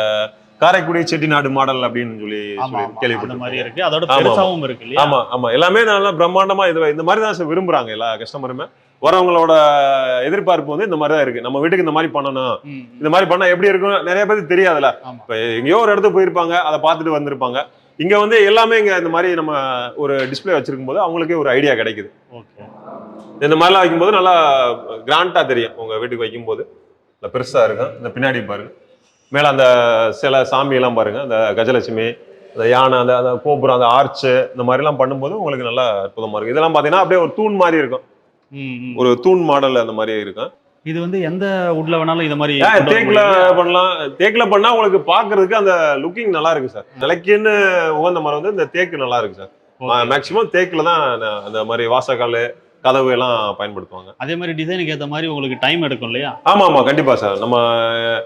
[SPEAKER 1] காரைக்குடி செட்டிநாடு மாடல் அப்படின்னு சொல்லி
[SPEAKER 2] மாதிரி இருக்கு. அதோட. பெருசாவும் இருக்கு
[SPEAKER 1] ஆமா ஆமா. எல்லாமே நல்லா பிரம்மாண்டமா இது இந்த மாதிரி தான் விரும்புறாங்க எல்லா கஸ்டமருமே வரவங்களோட எதிர்பார்ப்பு வந்து இந்த மாதிரி தான் இருக்கு. நம்ம வீட்டுக்கு இந்த மாதிரி பண்ணணும். இந்த மாதிரி பண்ணா எப்படி இருக்கும்? நிறைய பேருக்கு தெரியாதுல்ல.
[SPEAKER 2] ஆமா.
[SPEAKER 1] இப்ப எங்கேயோ ஒரு இடத்துக்கு போயிருப்பாங்க. அதை பார்த்துட்டு வந்திருப்பாங்க. இங்க வந்து எல்லாமே இங்க இந்த மாதிரி நம்ம ஒரு டிஸ்ப்ளே வச்சிருக்கும் போது அவங்களுக்கே ஒரு ஐடியா கிடைக்குது.
[SPEAKER 2] ஓகே.
[SPEAKER 1] இந்த மாதிரிலாம் வைக்கும்போது நல்லா கிராண்டா தெரியும். உங்க வீட்டுக்கு வைக்கும்போது. இந்த பெருசா இருக்கும். இந்த பின்னாடி பாருங்க. மேல அந்த சில சாமி எல்லாம் பாருங்க. அந்த கஜலட்சுமி அந்த யானை அந்த அந்த கோபுரம் அந்த ஆர்ச்சு இந்த மாதிரி எல்லாம் பண்ணும்போது உங்களுக்கு நல்லா அற்புதமா இருக்கும். இதெல்லாம் பாத்தீங்கன்னா அப்படியே ஒரு தூண் மாதிரி இருக்கும். ஒரு தூண் மாடல் அந்த மாதிரி இருக்கும்.
[SPEAKER 2] இது வந்து எந்த வுட்ல வேணாலும் இது மாதிரி
[SPEAKER 1] தேக்குல. பண்ணலாம். தேக்குல பண்ணா உங்களுக்கு பாக்குறதுக்கு அந்த லுக்கிங் நல்லா இருக்கு சார் நிலைக்குன்னு உகந்த மரம் வந்து இந்த தேக்கு நல்லா இருக்கு சார். மேக்சிமம் தேக்குல தான் அந்த மாதிரி வாசக்கால் கதவு எல்லாம் பயன்படுத்துவாங்க.
[SPEAKER 2] அதே மாதிரி டிசைனுக்கு ஏத்த மாதிரி உங்களுக்கு டைம் எடுக்கும் இல்லையா?
[SPEAKER 1] ஆமா ஆமா கண்டிப்பா சார் நம்ம அஹ்,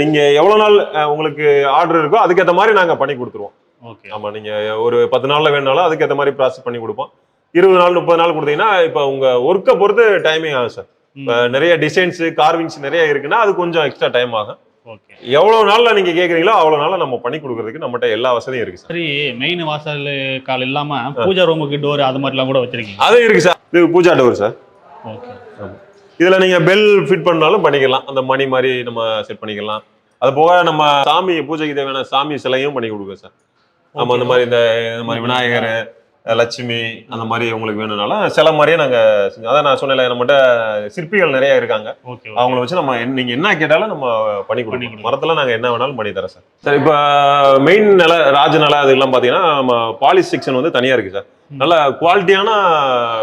[SPEAKER 1] நீங்க எவ்வளவு நாள் உங்களுக்கு ஆர்டர் இருக்கோ அதுக்கேற்ற மாதிரி நாங்க பண்ணி கொடுத்துருவோம்.
[SPEAKER 2] ஓகே
[SPEAKER 1] ஆமா நீங்க ஒரு பத்து நாள்ல வேணுனாலும் அதுக்கேற்ற மாதிரி ப்ராசஸ் பண்ணி கொடுப்போம். இருபது நாள் முப்பது நாள் கொடுத்தீங்கன்னா இப்போ உங்க ஒர்க்கை பொறுத்து டைமிங் ஆகும் சார் இப்போ நிறைய டிசைன்ஸ் கார்விங்ஸ் நிறைய இருக்குன்னா அது கொஞ்சம் எக்ஸ்ட்ரா டைம் ஆகும்.
[SPEAKER 2] ஓகே
[SPEAKER 1] எவ்வளவு நாள்ல நீங்க கேக்குறீங்களோ அவ்வளவு நாள்ல நம்ம பண்ணி கொடுக்கறதுக்கு நம்மகிட்ட எல்லா வசதியும் இருக்கு சார்.
[SPEAKER 2] மெயின் வாசல் கால் இல்லாம பூஜா ரூமுக்கு டோர் அது மாதிரிலாம் கூட வச்சிருக்கீங்க
[SPEAKER 1] அது இருக்கு சார். இது பூஜா டோர் சார்.
[SPEAKER 2] ஓகே
[SPEAKER 1] இதுல நீங்க பெல் ஃபிட் பண்ணாலும் பண்ணிக்கலாம். அந்த மணி மாதிரி நம்ம செட் பண்ணிக்கலாம். அது போக நம்ம சாமி பூஜைக்கு தேவையான சாமி சிலையும் பண்ணி கொடுக்குறோம் சார். ஆமா அந்த மாதிரி இந்த மாதிரி விநாயகர் லட்சுமி அந்த மாதிரி உங்களுக்கு வேணும்னாலும் சில மாதிரியே நாங்க செஞ்சோம் அதான் நான் சொன்னேன்ல நம்மகிட்ட சிற்பிகள் நிறைய இருக்காங்க. அவங்கள வச்சு நம்ம என்ன- நீங்க என்ன கேட்டாலும் நம்ம பண்ணி கொடுக்கணும். மரத்துல நாங்க என்ன வேணாலும் பண்ணி தரோம் சார். சார் இப்போ மெயின் நில ராஜ நில அதெல்லாம் பாத்தீங்கன்னா நம்ம பாலிஷ் செக்ஷன் வந்து தனியா இருக்கு சார். நல்ல குவாலிட்டியான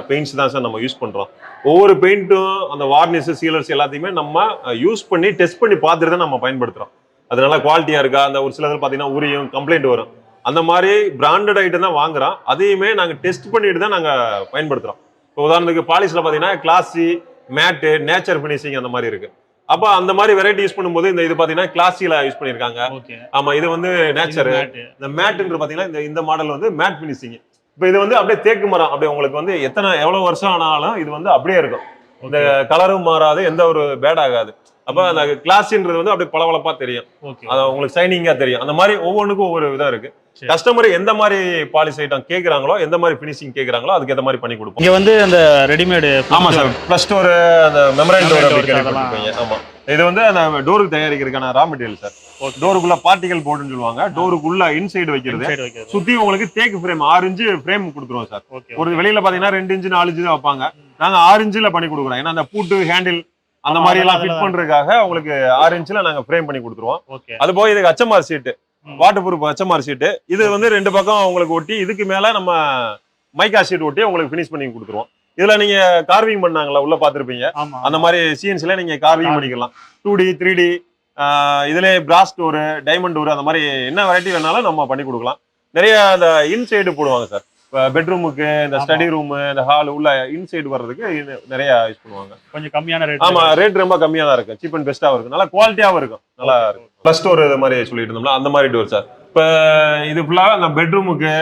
[SPEAKER 1] பெயிண்ட்ஸ் தான் சார் நம்ம யூஸ் பண்றோம். ஒவ்வொரு பெயிண்ட்டும் அந்த வார்னிஸ் சீலர்ஸ் எல்லாத்தையுமே நம்ம யூஸ் பண்ணி டெஸ்ட் பண்ணி பார்த்துட்டு தான் நம்ம பயன்படுத்துறோம். அது நல்லா குவாலிட்டியா இருக்கா? அந்த ஒரு சிலது பாத்தீங்கன்னா உரியும் கம்ப்ளைண்ட் வரும். அந்த மாதிரி பிராண்டட் ஐட்டம் தான் வாங்குறோம் அதையுமே நாங்க டெஸ்ட் பண்ணிட்டு தான் நாங்க பயன்படுத்துறோம். இப்போ உதாரணத்துக்கு பாலிஷ்ல பாத்தீங்கன்னா கிளாசி மேட்டு நேச்சர் ஃபினிஷிங் அந்த மாதிரி இருக்கு. அப்ப அந்த மாதிரி வெரைட்டி யூஸ் பண்ணும்போது இந்த இது பாத்தீங்கன்னா கிளாசில யூஸ் பண்ணிருக்காங்க
[SPEAKER 2] ஓகே
[SPEAKER 1] ஆமா இது வந்து நேச்சர் இந்த மேட்ன்ற பாத்தீங்கன்னா இந்த இந்த மாடல் வந்து மேட் ஃபினிஷிங் இப்போ இது வந்து அப்படியே தேக்கு மரம். அப்படியே உங்களுக்கு வந்து எத்தனை எவ்வளவு வருஷம் ஆனாலும் இது வந்து அப்படியே இருக்கும். இந்த கலரும் மாறாது எந்த ஒரு பேட் ஆகாது. அப்ப அந்த கிளாஸ்ன்றது வந்து அப்படியே பளபளப்பா தெரியும். அது உங்களுக்கு ஷைனிங்கா தெரியும். அந்த மாதிரி ஒவ்வொன்றுக்கும் ஒவ்வொரு விதம் இருக்கு.
[SPEAKER 2] சரி.
[SPEAKER 1] கஸ்டமர் எந்த மாதிரி பாலிஷ் ஐட்டம் கேக்குறாங்களோ எந்த மாதிரி ஃபினிஷிங் கேக்குறாங்களோ அதுக்கு ஏத்த மாதிரி பண்ணி கொடுப்போம்.
[SPEAKER 2] இங்க வந்து அந்த ரெடிமேடு
[SPEAKER 1] ஆமா சார். பிளஸ் டோர் அந்த மெமரேன் டோர்
[SPEAKER 2] Membrane
[SPEAKER 1] அப்படி
[SPEAKER 2] doors அதெல்லாம்.
[SPEAKER 1] கேள்விப்பட்டிருப்பீங்க. ஆமா. இது வந்து அந்த டோருக்கு தயாரிக்கிறதுக்கான ரா மெட்டீரியல் சார். டோருக்குள்ள பார்ட்டிகல் போர்டுன்னு சொல்லுவாங்க. டோருக்குள்ள இன்சைடு வைக்கிறது. சுத்தி உங்களுக்கு தேக்கு ஃப்ரேம் ஆறு இன்ச்சு ஃப்ரேம் கொடுத்துருவோம் சார். ஒரு வெளியில பாத்தீங்கன்னா ரெண்டு இன்ச்சு நாலு இன்ச்சு தான் வைப்பாங்க. நாங்க ஆறு இன்ச்சுல பண்ணி கொடுக்குறோம். ஏன்னா அந்த பூட்டு ஹேண்டில் அந்த மாதிரி எல்லாம் ஃபிட் பண்றதுக்காக உங்களுக்கு ஆறு இன்ச்சுல நாங்க ஃப்ரேம் பண்ணி கொடுத்துருவோம். அது போக இதுக்கு அச்சமார் சீட்டு. வாட்டர் ப்ரூஃப் அச்சமார் சீட்டு. இது வந்து ரெண்டு பக்கம் உங்களுக்கு ஒட்டி இதுக்கு மேல நம்ம மைக்கா ஷீட் ஒட்டி உங்களுக்கு ஃபினிஷ் பண்ணி கொடுத்துருவோம். இதுல நீங்க கார்விங் பண்ணாங்களா உள்ள பாத்திருப்பீங்க அந்த மாதிரி சிஎன்சில நீங்க கார்விங் பண்ணிக்கலாம். டூ டி த்ரீ டி இதுல பிராஸ் டோரு டைமண்ட் டோர் அந்த மாதிரி என்ன வெரைட்டி வேணாலும் நம்ம பண்ணி கொடுக்கலாம். நிறைய அந்த இன்சைடு போடுவாங்க சார் பெட்ரூமுக்கு இந்த. ஸ்டடி ரூம் இந்த ஹால் உள்ள இன்சைடு வர்றதுக்கு இது நிறைய யூஸ் பண்ணுவாங்க.
[SPEAKER 2] கொஞ்சம் கம்மியான ரேட்
[SPEAKER 1] ஆமா ரேட் ரொம்ப கம்மியா தான் இருக்கும். சீப் அண்ட் பெஸ்ட்டாவும் இருக்கும். நல்லா குவாலிட்டியாவும் இருக்கும். நல்லா இருக்கும். ப்ளஸ் டோர் இது மாதிரி சொல்லிட்டு இருந்தோம்ல அந்த மாதிரி டோர் சார் இப்போ இது ஃபுல்லா அந்த பெட்ரூமுக்கு.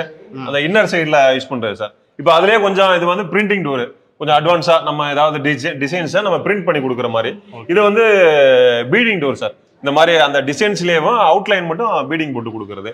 [SPEAKER 1] அந்த இன்னர் சைடுல யூஸ் பண்றது சார் இப்போ அதுலயே கொஞ்சம் இது வந்து பிரிண்டிங் டோர் கொஞ்சம் அட்வான்ஸா நம்ம ஏதாவது டிசைன் டிசைன்ஸை நம்ம பிரிண்ட் பண்ணி கொடுக்குற மாதிரி. இது வந்து பீடிங் டோர் சார் இந்த மாதிரி அந்த டிசைன்ஸ்லயும் அவுட்லைன் மட்டும் பீடிங் போட்டு கொடுக்குறது.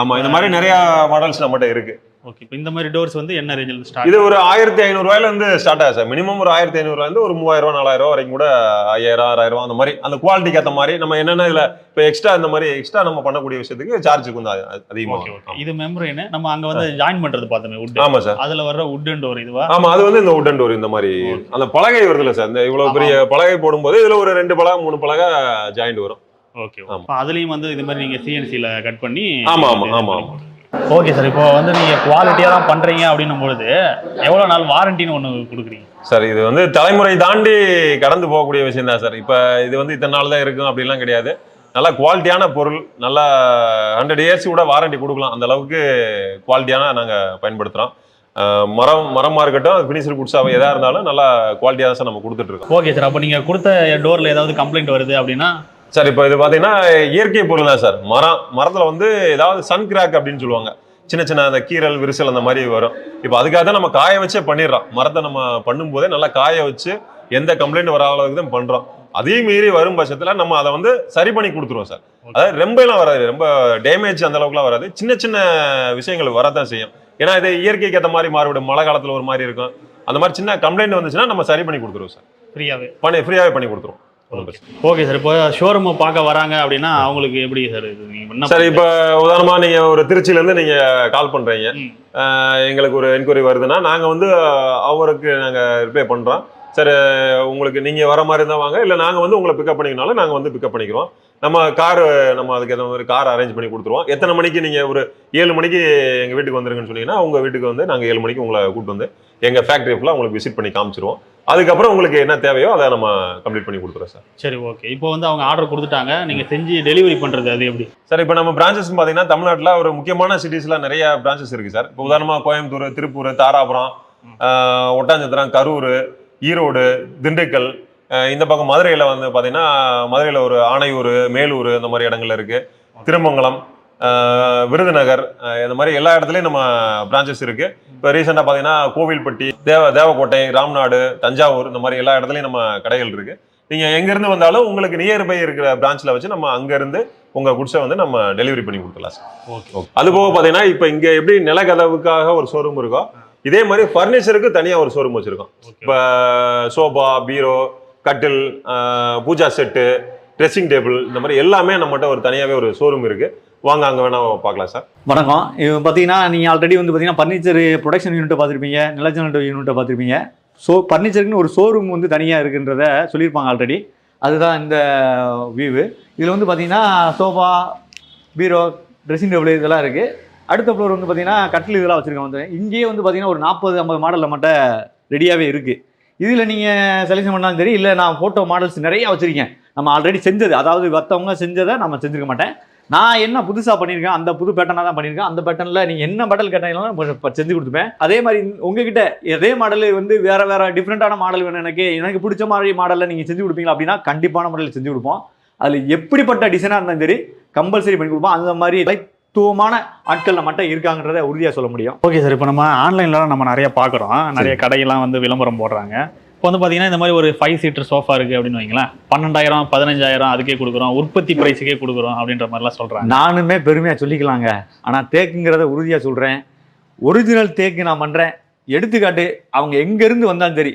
[SPEAKER 1] ஆமா இந்த மாதிரி நிறைய மாடல்ஸ் நம்மகிட்ட இருக்கு.
[SPEAKER 2] ஓகே இப்போ இந்த மாதிரி டோர்ஸ் வந்து என்ன ரேஞ்சில் ஸ்டார்ட்
[SPEAKER 1] இது ஒரு ஆயிரத்தி ஐநூறு ரூபாயில இருந்து ஸ்டார்ட் ஆகுது சார் மினிமம் ஒரு ஆயிரத்தி ஐநூறு இருந்து ஒரு நாலாயிரம் ரூபாய் வரைக்கும் கூட ஐயாயிரம் ஆறாயிரம் ரூபாய் அந்த மாதிரி அந்த குவாலிட்டிக்கு ஏற்ற மாதிரி நம்ம என்னென்ன இதுல இப்போ எக்ஸ்ட்ரா இந்த மாதிரி எக்ஸ்ட்ரா நம்ம பண்ணக்கூடிய விஷயத்துக்கு சார்ஜ் கொஞ்சம் அதிகமாக
[SPEAKER 2] இது மெம்பரேனு நம்ம அங்க வந்து ஜாயின் பண்றது பார்த்தோமே உட்
[SPEAKER 1] ஆமா சார்
[SPEAKER 2] அதுல வர்ற உட்டன் டோர் இதுவா?
[SPEAKER 1] ஆமா அது வந்து இந்த உட்டன் டோர் இந்த மாதிரி அந்த பலகை வருதுல்ல சார் இந்த இவ்வளவு பெரிய பலகை போடும்போது இதுல ஒரு ரெண்டு பலகை மூணு பலகை ஜாயிண்ட் வரும்.
[SPEAKER 2] ஓகே அதுலயும் வந்து இது மாதிரி நீங்க சிஎன்சில கட் பண்ணி
[SPEAKER 1] ஆமா, ஆமா, ஆமா, ஆமா.
[SPEAKER 2] ஓகே சார் இப்போ வந்து நீங்க குவாலிட்டியா தான் பண்றீங்க அப்படின்னும் பொழுது எவ்வளவு நாள் வாரண்டின்னு ஒண்ணு கொடுக்குறீங்க?
[SPEAKER 1] சார் இது வந்து தலைமுறை தாண்டி கடந்து போகக்கூடிய விஷயம் தான் சார் இப்போ இது வந்து இத்தனை நாள் தான் இருக்கும் அப்படிலாம் கிடையாது. நல்ல குவாலிட்டியான பொருள் நல்லா ஹண்ட்ரட் இயர்ஸ் கூட வாரண்டி கொடுக்கலாம். அந்த அளவுக்கு குவாலிட்டியான நாங்கள் பயன்படுத்துகிறோம் மரம் மரமாக இருக்கட்டும் ஃபினிஷர் குட்ஸாக எதாக இருந்தாலும் நல்லா குவாலிட்டியாக தான் சார் நம்ம கொடுத்துட்டு இருக்கோம்.
[SPEAKER 2] ஓகே சார் அப்போ நீங்க கொடுத்த டோர்ல ஏதாவது கம்ப்ளைண்ட் வருது அப்படின்னா
[SPEAKER 1] சார் இப்போ இது பார்த்தீங்கன்னா இயற்கை பொருள் தான் சார். மரம் மரத்தில் வந்து ஏதாவது சன் கிராக் அப்படின்னு சொல்லுவாங்க. சின்ன சின்ன அந்த கீரல் விரிசல் அந்த மாதிரி வரும். இப்போ அதுக்காக தான் நம்ம காய வச்சே பண்ணிடுறோம். மரத்தை நம்ம பண்ணும்போதே நல்லா காய வச்சு எந்த கம்ப்ளைண்ட் வராத அளவுக்கு தான் பண்ணுறோம் அதையும் மீறி வரும் பட்சத்தில் நம்ம அதை வந்து சரி பண்ணி கொடுத்துருவோம் சார். அதாவது ரொம்பலாம் வராது. ரொம்ப டேமேஜ் அந்த அளவுக்குலாம் வராது. சின்ன சின்ன விஷயங்கள் வரதான் செய்யும். ஏன்னா இது இயற்கைக்கு ஏற்ற மாதிரி மாறிவிடும். மழை காலத்தில் ஒரு மாதிரி இருக்கும். அந்த மாதிரி சின்ன கம்ப்ளைண்ட் வந்துச்சுன்னா நம்ம சரி பண்ணி கொடுத்துருவோம் சார்.
[SPEAKER 2] ஃப்ரீயாவே.
[SPEAKER 1] பண்ணி ஃப்ரீயாகவே பண்ணி கொடுத்துருவோம்.
[SPEAKER 2] ஓகே. சார் இப்போ ஷோரூம் பார்க்க வராங்க அப்படின்னா அவங்களுக்கு எப்படி சார் இது?
[SPEAKER 1] சரி இப்போ உதாரணமா நீங்க ஒரு திருச்சியில இருந்து நீங்க கால். அஹ் எங்களுக்கு ஒரு என்கொயரி வருதுன்னா நாங்க வந்து அவருக்கு நாங்க ரிப்ளை பண்றோம். சரி உங்களுக்கு நீங்க வர மாதிரி இருந்தா வாங்க. இல்ல நாங்க வந்து உங்களை பிக்கப் பண்ணிக்கனாலும் நாங்க வந்து பிக்கப் பண்ணிக்கிறோம். நம்ம கார் நம்ம அதுக்கு ஏற்ற மாதிரி கார் அரேஞ்ச் பண்ணி கொடுத்துருவோம். எத்தனை மணிக்கு நீங்க ஒரு ஏழு மணிக்கு எங்க வீட்டுக்கு வந்துருங்கன்னு சொன்னீங்கன்னா உங்க வீட்டுக்கு வந்து நாங்க ஏழு மணிக்கு உங்களை கூப்பிட்டு வந்து எங்க ஃபேக்டரி ஃபுல்லாக உங்களுக்கு விசிட் பண்ணி காமிச்சிருவோம். அதுக்கப்புறம் உங்களுக்கு என்ன தேவையோ அதை நம்ம கம்ப்ளீட் பண்ணி கொடுத்துருவோம் சார்
[SPEAKER 2] சரி ஓகே இப்போ வந்து அவங்க ஆர்டர் கொடுத்துட்டாங்க. நீங்க செஞ்சு டெலிவரி பண்றது அது எப்படி?
[SPEAKER 1] சார் இப்போ நம்ம பிரான்ச்சஸ் பார்த்தீங்கன்னா தமிழ்நாட்டில் ஒரு முக்கியமான சிட்டிஸ்ல நிறைய பிரான்ச்சஸ் இருக்கு சார் இப்போ உதாரணமாக கோயம்புத்தூர் திருப்பூர் தாராபுரம் ஒட்டஞ்சத்திரம் கரூர் ஈரோடு திண்டுக்கல் இந்த பக்கம் மதுரையில் வந்து பார்த்தீங்கன்னா மதுரையில் ஒரு ஆணையூர் மேலூர் இந்த மாதிரி இடங்கள்ல இருக்கு. திருமங்கலம் விருதுநகர் இந்த மாதிரி எல்லா இடத்துலையும் நம்ம பிரான்ச்சஸ் இருக்கு. இப்போ ரீசெண்டாக பார்த்தீங்கன்னா கோவில்பட்டி தேவ தேவக்கோட்டை ராம்நாடு தஞ்சாவூர் இந்த மாதிரி எல்லா இடத்துலையும் நம்ம கடைகள் இருக்கு. நீங்க எங்க இருந்து வந்தாலும் உங்களுக்கு நியர்பை இருக்கிற பிரான்ச்ல வச்சு நம்ம அங்க இருந்து உங்க குட்ஸை வந்து நம்ம டெலிவரி பண்ணி கொடுத்துடலாம் சார்
[SPEAKER 2] ஓகே
[SPEAKER 1] அது போக பாத்தீங்கன்னா இப்போ இங்க எப்படி நிலக்கதவுக்காக ஒரு ஷோரூம் இருக்கோ இதே மாதிரி ஃபர்னிச்சருக்கு தனியா ஒரு ஷோரூம் வச்சிருக்கோம். இப்போ சோபா பீரோ கட்டில் பூஜா செட்டு ட்ரெஸ்ஸிங் டேபிள் இந்த மாதிரி எல்லாமே நம்மகிட்ட ஒரு தனியாவே ஒரு ஷோரூம் இருக்கு. வாங்க அங்க வேணா பார்க்கலாம் சார்
[SPEAKER 4] வணக்கம். இது பார்த்தீங்கன்னா நீங்கள் ஆல்ரெடி வந்து பார்த்தீங்கன்னா ஃபர்னிச்சர் ப்ரொடக்ஷன் யூனிட்டை பார்த்துருப்பீங்க நிலச்சனல் யூனிட்டை பார்த்துருப்பீங்க. ஸோ ஃபர்னிச்சருக்குன்னு ஒரு ஷோரூம் வந்து தனியாக இருக்குன்றத சொல்லியிருப்பாங்க ஆல்ரெடி அதுதான் இந்த வியூவு இதில் வந்து பார்த்தீங்கன்னா சோஃபா பீரோ ட்ரெஸ்ஸிங் டேபிள் இதெல்லாம் இருக்குது அடுத்த ஃப்ளோர் வந்து பார்த்தீங்கன்னா கட்டில் இதெல்லாம் வச்சுருக்கோம் வந்து. இங்கேயே வந்து பார்த்தீங்கன்னா ஒரு நாற்பது ஐம்பது மாடலில் மட்டும் ரெடியாகவே இருக்குது இதில் நீங்கள் செலக்ஷன் பண்ணாலும் சரி இல்லை நான் ஃபோட்டோ மாடல்ஸ் நிறையா வச்சுருக்கேன். நம்ம ஆல்ரெடி செஞ்சது. அதாவது மற்றவங்க செஞ்சதை நம்ம செஞ்சுருக்க மாட்டேன். நான் என்ன புதுசாக பண்ணியிருக்கேன் அந்த புது பேட்டனாக தான் பண்ணியிருக்கேன். அந்த பேட்டனில் நீங்கள் என்ன மாடல் கேட்டாலும் செஞ்சு கொடுத்துப்பேன். அதே மாதிரி உங்ககிட்ட அதே மாடல் வந்து வேறு வேறு டிஃப்ரெண்ட்டான மாடல் வேணும் எனக்கு எனக்கு பிடிச்ச மாதிரி மாடலில் நீங்கள் செஞ்சு கொடுப்பீங்களா அப்படின்னா கண்டிப்பான மாடலில் செஞ்சு கொடுப்போம். அதில் எப்படிப்பட்ட டிசைனாக இருந்தாலும் சரி கம்பல்சரி பண்ணி கொடுப்போம். அந்த மாதிரி லைக் தத்துவமான ஆட்கள் மட்டும் இருக்காங்கன்றதை உறுதியாக சொல்ல முடியும்.
[SPEAKER 2] ஓகே சார் இப்போ நம்ம ஆன்லைனில் நம்ம நிறைய பார்க்குறோம். நிறைய கடையெல்லாம் வந்து விளம்பரம் போடுறாங்க. இப்போ வந்து பார்த்தீங்கன்னா இந்த மாதிரி ஒரு ஃபைவ் சீட்டர் சோஃபா இருக்குது அப்படின்னு வைங்களேன். பன்னெண்டாயிரம் பதினஞ்சாயிரம் அதுக்கே கொடுக்குறோம். உற்பத்தி ப்ரைஸுக்கே கொடுக்குறோம் அப்படின்ற மாதிரிலாம் சொல்கிறாங்க
[SPEAKER 4] நானுமே பெருமையாக சொல்லிக்கலாங்க. ஆனால் தேக்குங்கிறத உறுதியாக சொல்கிறேன் ஒரிஜினல் தேக்கு நான் பண்ணுறேன் எடுத்துக்காட்டு அவங்க எங்கேருந்து வந்தாலும் சரி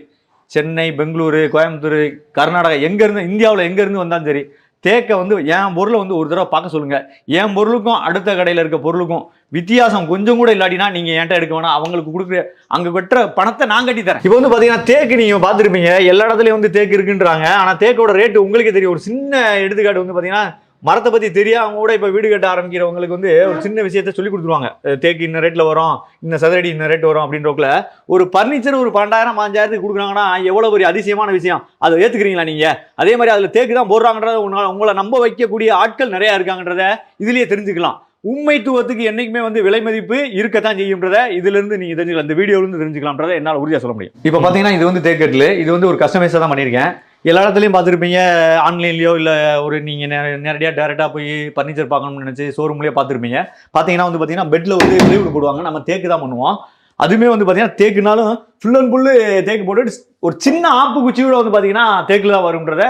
[SPEAKER 4] சென்னை பெங்களூரு கோயம்புத்தூர் கர்நாடகா எங்கேருந்து இந்தியாவில் எங்கேருந்து வந்தாலும் சரி தேக்கை வந்து என் பொருளை வந்து ஒரு தடவை பார்க்க சொல்லுங்கள் என் பொருளுக்கும் அடுத்த கடையில் இருக்க பொருளுக்கும் வித்தியாசம் கொஞ்சம் கூட இல்லாட்டினா நீங்கள் என்கிட்ட எடுக்க வேணாம். அவங்களுக்கு கொடுக்குற அங்கே கட்டுற பணத்தை நான் கட்டி தரேன். இப்போ வந்து பார்த்தீங்கன்னா தேக்கு நீங்கள் பார்த்துருப்பீங்க. எல்லா இடத்துலையும் வந்து தேக்கு இருக்குன்றாங்க. ஆனால் தேக்கோட ரேட்டு உங்களுக்கே தெரியும். ஒரு சின்ன எடுத்துக்காட்டு வந்து பார்த்தீங்கன்னா மரத்தை பத்தி தெரியாம கூட இப்ப வீடு கட்ட ஆரம்பிக்கிறவங்களுக்கு வந்து ஒரு சின்ன விஷயத்த சொல்லி கொடுத்துருவாங்க. தேக்கு இந்த ரேட்ல வரும் இந்த சதுரடி இந்த ரேட் வரும் அப்படின்றக்குள்ள ஒரு பர்னிச்சர் ஒரு பன்னெண்டாயிரம் பாஞ்சாயிரத்துக்கு கொடுக்குறாங்கன்னா எவ்வளவு பெரிய அதிசயமான விஷயம். அதை ஏத்துக்கிறீங்களா நீங்க? அதே மாதிரி அதுல தேக்கு தான் போடுறாங்கன்றத உங்களால- உங்களை நம்ப வைக்கக்கூடிய ஆட்கள் நிறைய இருக்காங்கன்றத இதுலயே தெரிஞ்சுக்கலாம். உண்மைத்துவத்துக்கு என்னைக்குமே வந்து விலை மதிப்பு இருக்கத்தான் செய்யும்ன்றத இதுல இருந்து நீங்க தெரிஞ்சுக்கலாம். இந்த வீடியோல இருந்து தெரிஞ்சுக்கலாம்ன்றத என்னால உறுதியா சொல்ல முடியும். இப்போ பாத்தீங்கன்னா இது வந்து தேக்கெட்டில் இது வந்து ஒரு கஸ்டமைஸா தான் பண்ணியிருக்கேன். எல்லா இடத்துலையும் பார்த்துருப்பீங்க ஆன்லைன்லேயோ இல்லை ஒரு நீங்கள் நேரடியாக டேரெக்டாக போய் ஃபர்னிச்சர் பார்க்கணும்னு நினச்சி ஷோரூம்லேயே பார்த்துருப்பீங்க. பார்த்தீங்கன்னா வந்து பார்த்தீங்கன்னா பெட்டில் வந்து லீவு போடுவாங்க. நம்ம தேக்கு தான் பண்ணுவோம். அதுவுமே வந்து பார்த்தீங்கன்னா தேக்குனாலும் ஃபுல் அண்ட் ஃபுல்லு தேக்கு போட்டு ஒரு சின்ன ஆப்பு குச்சியோட வந்து பார்த்தீங்கன்னா தேக்கில் தான் வரும்ன்றத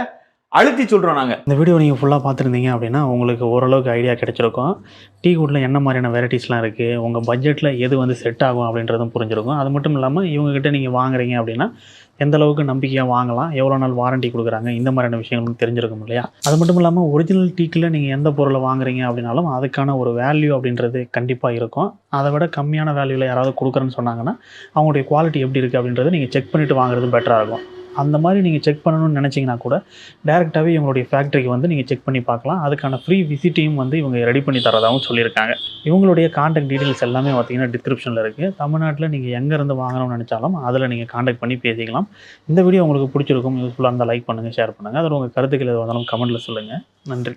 [SPEAKER 4] அழுத்தி சொல்கிறோம் நாங்கள்
[SPEAKER 2] இந்த வீடியோ நீங்கள் ஃபுல்லாக பார்த்துருந்தீங்க அப்படின்னா உங்களுக்கு ஓரளவுக்கு ஐடியா கிடைச்சிருக்கும். டீ குட்டில் என்ன மாதிரியான வெரைட்டிஸ்லாம் இருக்குது உங்கள் பட்ஜெட்டில் எது வந்து செட் ஆகும் அப்படின்றதும் புரிஞ்சிருக்கும். அது மட்டும் இல்லாமல் இவங்ககிட்ட நீங்கள் வாங்குறீங்க அப்படின்னா எந்த அளவுக்கு நம்பிக்கையாக வாங்கலாம்? எவ்வளோ நாள் வாரண்டி கொடுக்குறாங்க? இந்த மாதிரியான விஷயங்களும் தெரிஞ்சிருக்கும் இல்லையா? அது மட்டும் இல்லாமல் ஒரிஜினல் டீக்கில் நீங்கள் எந்த பொருளை வாங்குறீங்க அப்படின்னாலும் அதுக்கான ஒரு வேல்யூ அப்படின்றது கண்டிப்பாக இருக்கும். அதை விட கம்மியான வேல்யூவில் யாராவது கொடுக்குறேன்னு சொன்னாங்கன்னா அவங்களுடைய குவாலிட்டி எப்படி இருக்குது அப்படின்றத நீங்கள் செக் பண்ணிவிட்டு வாங்குறது பெட்டராக இருக்கும். அந்த மாதிரி நீங்கள் செக் பண்ணணும்னு நினச்சிங்கன்னா கூட டேரெக்டாகவே இவங்களுடைய ஃபேக்ட்ரிக்கு வந்து நீங்கள் செக் பண்ணி பார்க்கலாம். அதுக்கான ஃப்ரீ விசிட்டையும் வந்து இவங்க ரெடி பண்ணி தரதாகவும் சொல்லியிருக்காங்க. இவங்களுடைய காண்டாக்ட் டீட்டெயில்ஸ் எல்லாமே பார்த்தீங்கன்னா டிஸ்கிரிப்ஷனில் இருக்குது தமிழ்நாட்டில் நீங்கள் எங்கேருந்து வாங்கணும்னு நினச்சாலும் அதில் நீங்கள் காண்டாக்ட் பண்ணி பேசிக்கலாம். இந்த வீடியோ உங்களுக்கு பிடிச்சிருக்கும் யூஸ்ஃபுல்லாக இருந்தால் லைக் பண்ணுங்கள் ஷேர் பண்ணுங்கள் அதில் உங்கள் கருத்துக்கள் எது வந்தாலும் கமெண்ட்டில் சொல்லுங்கள் நன்றி.